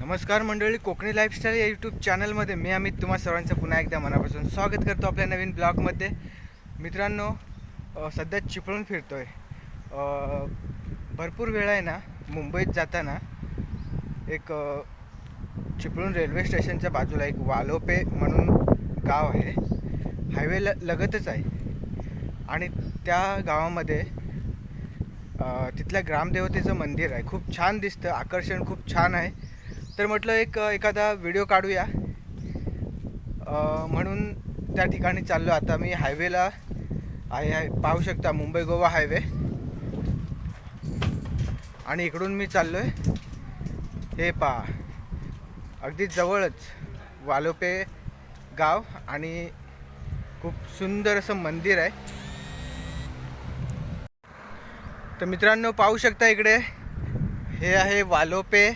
नमस्कार मंडळी कोकणी लाईफस्टाईल या यूट्यूब चॅनलमध्ये मी अमित तुम्हा सर्वांचं पुन्हा एकदा मनापासून स्वागत करतो आपल्या नवीन ब्लॉगमध्ये. मित्रांनो सध्या चिपळून फिरतो आहे भरपूर वेळ आहे ना मुंबईत जाताना एक चिपळूण रेल्वे स्टेशनच्या बाजूला एक वालोपे म्हणून गाव आहे. हायवे ल लगतच आहे. आणि त्या गावामध्ये तिथल्या ग्रामदेवतेचं मंदिर आहे. खूप छान दिसतं आकर्षण खूप छान आहे. तर म्हटलं एक एखादा व्हिडिओ काढूया. म्हणून त्या ठिकाणी चाललो आता मी हायवेला आहे आहे पाहू शकता मुंबई गोवा हायवे आणि इकडून मी चाललो आहे हे पा अगदी जवळच वालोपे गाव आणि खूप सुंदर असं मंदिर आहे. तर मित्रांनो पाहू शकता इकडे. हे आहे वालोपे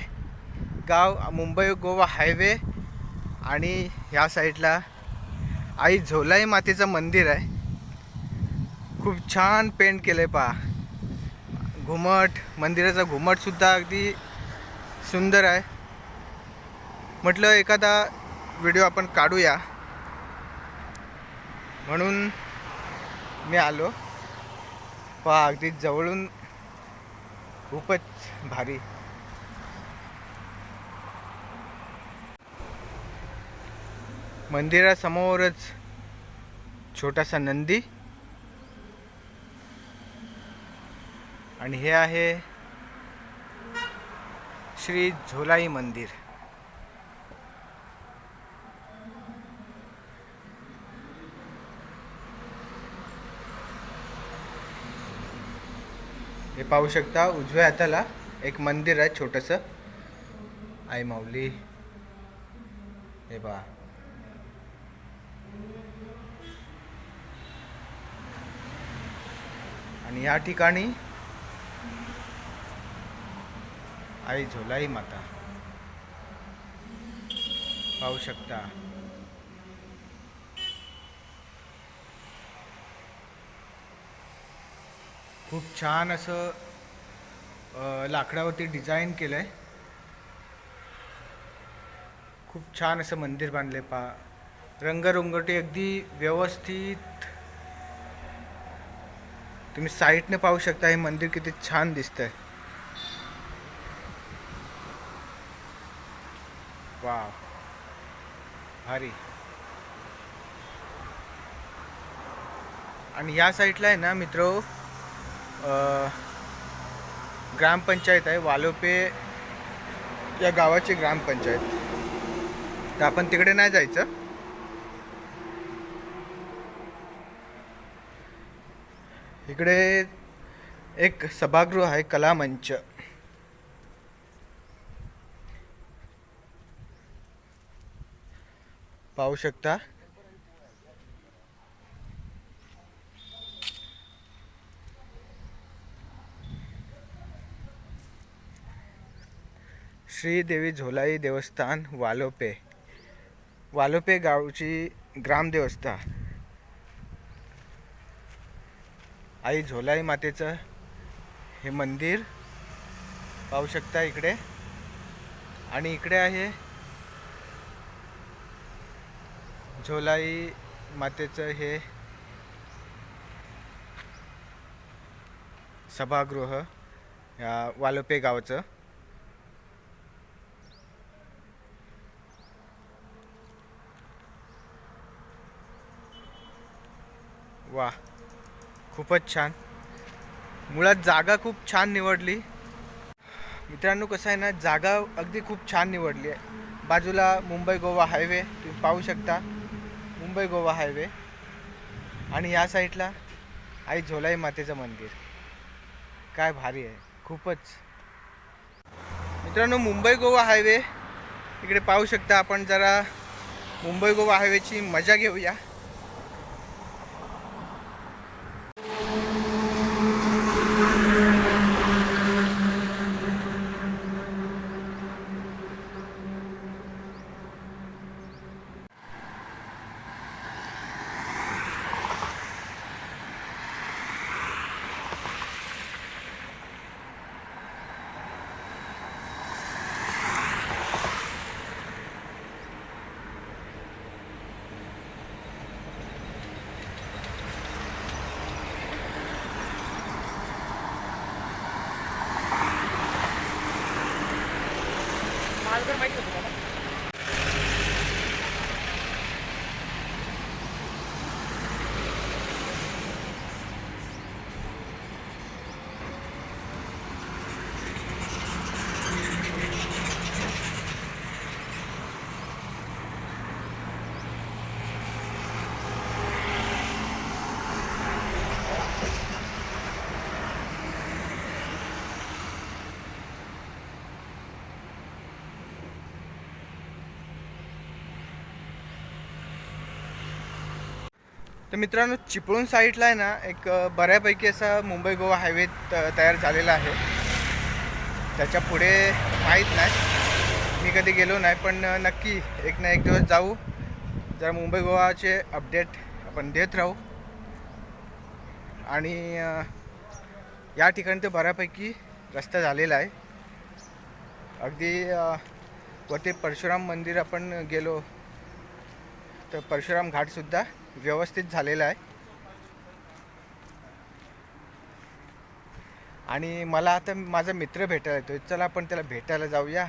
गाव मुंबई गोवा हायवे आणि ह्या साईडला आई झोलाई मातेचं मंदिर आहे. खूप छान पेंट केलं आहे पहा. घुमट मंदिराचा घुमटसुद्धा अगदी सुंदर आहे. म्हटलं एखादा व्हिडिओ आपण काढूया. म्हणून मी आलो. पहा अगदी जवळून खूपच भारी. मंदिरासमोरच छोटासा नंदी. आणि हे आहे श्री झोलाई मंदिर. हे पाहू शकता उजव्या हाताला एक मंदिर आहे छोटंसं. आई माऊली. हे पहा. आणि या ठिकाणी आई झोलाई माता. पाहू शकता. खूप छान असं लाकडावरती डिझाईन केलं आहे खूप छान असं मंदिर बांधले पा. रंगरंगोटी अगदी व्यवस्थित तुम्ही साईडने पाहू शकता हे मंदिर किती छान दिसतंय. वा भारी. आणि या साईडला आहे ना मित्र ग्रामपंचायत आहे वालोपे या गावाची ग्रामपंचायत. तर आपण तिकडे नाही जायचं. इकडे एक सभागृह आहे कलामंच. पाहू शकता? श्रीदेवी झोलाई देवस्थान वालोपे. वालोपे गावची ग्रामदेवस्था. आई झोलाई मातेचं हे मंदिर पाहू शकता इकडे. आणि इकडे आहे झोलाई मातेचं हे सभागृह या वालोपे गावचं वा खूपच छान. मुळात जागा खूप छान निवडली. मित्रांनो कसं आहे ना जागा अगदी खूप छान निवडली आहे. बाजूला मुंबई गोवा हायवे तुम्ही पाहू शकता. मुंबई गोवा हायवे. आणि या साईडला आई झोलाई मातेचं मंदिर. काय भारी आहे. खूपच. मित्रांनो मुंबई गोवा हायवे. इकडे पाहू शकता आपण जरा मुंबई गोवा हायवेची मजा घेऊया. algo तर मित्रांनो चिपळूण साईडला आहे ना एक बऱ्यापैकी असा मुंबई गोवा हायवे तयार झालेला आहे. त्याच्या पुढे माहीत नाही. मी कधी गेलो नाही पण नक्की एक ना एक दिवस जाऊ. जरा मुंबई गोवाचे अपडेट आपण देत राहू. आणि या ठिकाणी तर बऱ्यापैकी रस्ता झालेला आहे. अगदी वरती परशुराम मंदिर आपण गेलो. तर परशुराम घाटसुद्धा व्यवस्थित झालेला आहे. आणि मला आता माझा मित्र भेटायला येतोय. चला आपण त्याला भेटायला जाऊया.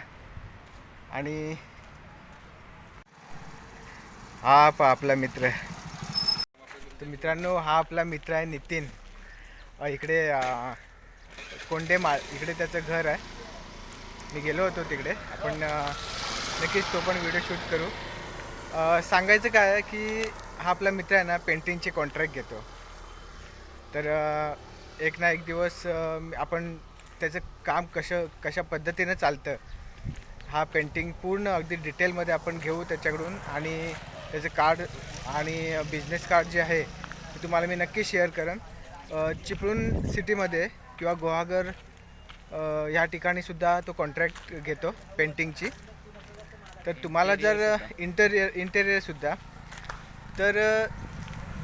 आणि हा पा आपला मित्र. तर मित्रांनो हा आपला मित्र आहे नितीन. इकडे कोंडे मा इकडे त्याचं घर आहे. मी गेलो होतो तिकडे. आपण नक्कीच तो पण व्हिडिओ शूट करू. सांगायचं काय आहे की हा आपला मित्र आहे ना पेंटिंगचे कॉन्ट्रॅक्ट घेतो. तर एक ना एक दिवस आपण त्याचं काम कसं कशा पद्धतीनं चालतं हा पेंटिंग पूर्ण अगदी डिटेलमध्ये आपण घेऊ त्याच्याकडून आणि त्याचं कार्ड आणि बिझनेस कार्ड जे आहे ते तुम्हाला मी नक्की शेअर करेन. चिपळूण सिटीमध्ये किंवा गुहागर ह्या ठिकाणी सुद्धा तो कॉन्ट्रॅक्ट घेतो पेंटिंगची तर तुम्हाला जर इंटेरियर इंटेरियरसुद्धा तर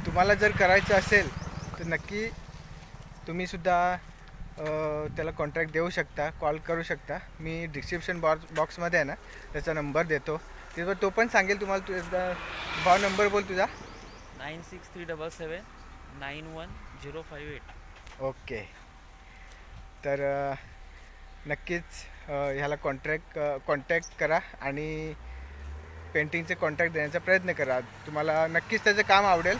तुम्हाला जर करायचं असेल तर नक्की तुम्हीसुद्धा त्याला कॉन्ट्रॅक्ट देऊ शकता कॉल करू शकता. मी डिस्क्रिप्शन बॉक्स बॉक्समध्ये आहे ना त्याचा नंबर देतो. तिथं तो पण सांगेल तुम्हाला तुझा भाव नंबर बोल तुझा. Nine six three double seven nine one zero five eight. Okay. तर नक्कीच ह्याला कॉन्ट्रॅक्ट कॉन्टॅक्ट करा आणि पेंटिंगचे कॉन्ट्रॅक्ट देण्याचा प्रयत्न करा. तुम्हाला नक्कीच त्याचं काम आवडेल.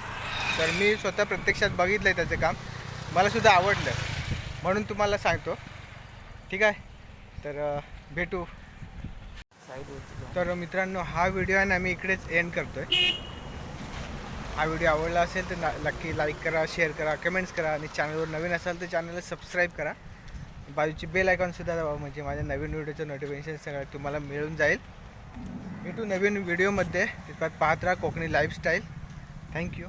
तर मी स्वतः प्रत्यक्षात बघितलं आहे त्याचं काम. मलासुद्धा आवडलं. म्हणून तुम्हाला सांगतो. ठीक आहे? तर भेटू. तर मित्रांनो हा व्हिडिओ आहे ना मी इकडेच एंड करतोय. हा व्हिडिओ आवडला असेल तर ना- नक्की लाईक करा शेअर करा कमेंट्स करा आणि चॅनलवर नवीन असाल तर चॅनलला सबस्क्राईब करा. बाजूची बेल आयकॉनसुद्धा दाबा म्हणजे माझ्या नवीन व्हिडिओचं नोटिफिकेशन सगळं तुम्हाला मिळून जाईल. भेटू नवीन व्हिडिओमध्ये तिथपात पाहत राहा कोकणी लाईफस्टाईल थँक्यू